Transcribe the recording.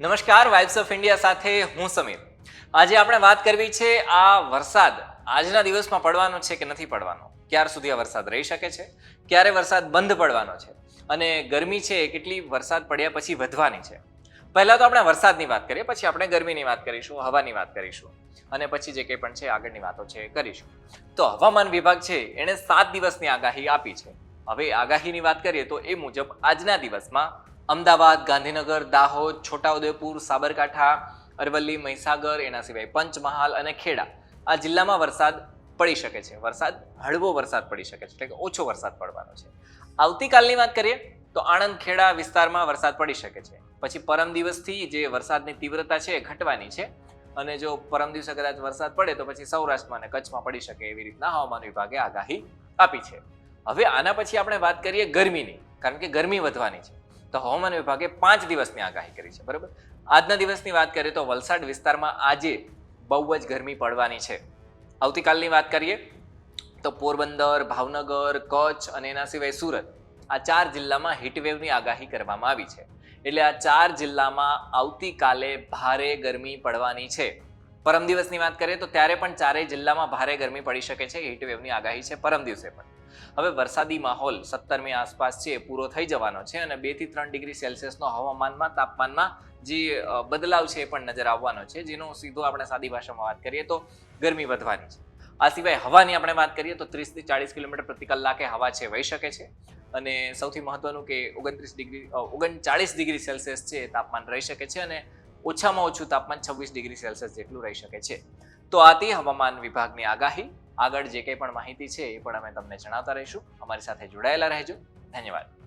નમસ્કાર vibes of India સાથે હું સમીર. આજે આપણે વાત કરવી છે આ વરસાદ આજના દિવસમાં પડવાનો છે કે નથી પડવાનો? ક્યાર સુધી આ વરસાદ રહી શકે છે? ક્યારે વરસાદ બંધ પડવાનો છે? અને ગરમી છે એ કેટલી? વરસાદ પડ્યા પછી વધવાની છે. પહેલાં તો આપણે વરસાદની વાત કરીએ, પછી આપણે ગરમીની વાત કરીશું, હવાની વાત કરીશું, અને પછી જે કંઈ પણ છે આગળની વાતો છે એ કરીશું. તો હવામાન વિભાગ છે એણે સાત દિવસની આગાહી આપી છે. હવે આગાહીની વાત કરીએ તો એ મુજબ આજના દિવસમાં અમદાવાદ, ગાંધીનગર, દાહોદ, છોટાઉદેપુર, સાબરકાંઠા, અરવલ્લી, મહીસાગર, એના સિવાય પંચમહાલ અને ખેડા. આ જિલ્લામાં વરસાદ પડી શકે છે. વરસાદ, હળવો વરસાદ પડી શકે છે. એટલે કે ઓછો વરસાદ પડવાનો છે. આવતીકાલની વાત કરીએ તો આણંદ, ખેડા વિસ્તારમાં વરસાદ પડી શકે છે. પછી પરમ દિવસથી જે વરસાદની તીવ્રતા છે એ ઘટવાની છે. અને જો પરમ દિવસે કદાચ વરસાદ પડે તો પછી સૌરાષ્ટ્રમાં અને કચ્છમાં પડી શકે એવી રીતના હવામાન વિભાગે આગાહી આપી છે. હવે આના પછી આપણે વાત કરીએ ગરમીની. કારણ કે ગરમી વધવાની છે. તો હવામાન વિભાગે પાંચ દિવસની આગાહી કરી છે, બરાબર? આજના દિવસની વાત કરીએ તો વલસાડ વિસ્તારમાં આજે બહુ જ ગરમી પડવાની છે. આવતીકાલની વાત કરીએ તો પોરબંદર, ભાવનગર, કચ્છ અને એના સિવાય સુરત આ ચાર જિલ્લામાં હીટવેવની આગાહી કરવામાં આવી છે. એટલે આ ચાર જિલ્લામાં આવતીકાલે ભારે ગરમી પડવાની છે. પરમ દિવસની વાત કરીએ તો ત્યારે પણ ચારેય જિલ્લામાં ભારે ગરમી પડી શકે છે હીટવેવની આગાહી છે પરમ દિવસે પણ. હવે વરસાદી માહોલ સત્તરમી આસપાસ છે પૂરો થઈ જવાનો છે અને બેથી ત્રણ ડિગ્રી સેલ્સિયસનો હવામાનમાં, તાપમાનમાં જે બદલાવ છે એ પણ નજર આવવાનો છે, જેનો સીધો આપણે સાદી ભાષામાં વાત કરીએ તો ગરમી વધવાની છે. આ સિવાય હવાની આપણે વાત કરીએ તો ત્રીસથી ચાળીસ કિલોમીટર પ્રતિ કલાકે હવા છે વહી શકે છે અને સૌથી મહત્વનું કે ઓગણત્રીસ ડિગ્રી ઓગણચાળીસ ડિગ્રી સેલ્સિયસ છે તાપમાન રહી શકે છે અને ઓછામાં ઓછું તાપમાન છવ્વીસ ડિગ્રી સેલ્સિયસ જેટલું રહી શકે છે. તો આથી હવામાન વિભાગની આગાહી. આગળ જે કંઈ પણ માહિતી છે એ પણ અમે તમને જણાવતા રહીશું. અમારી સાથે જોડાયેલા રહેજો. ધન્યવાદ.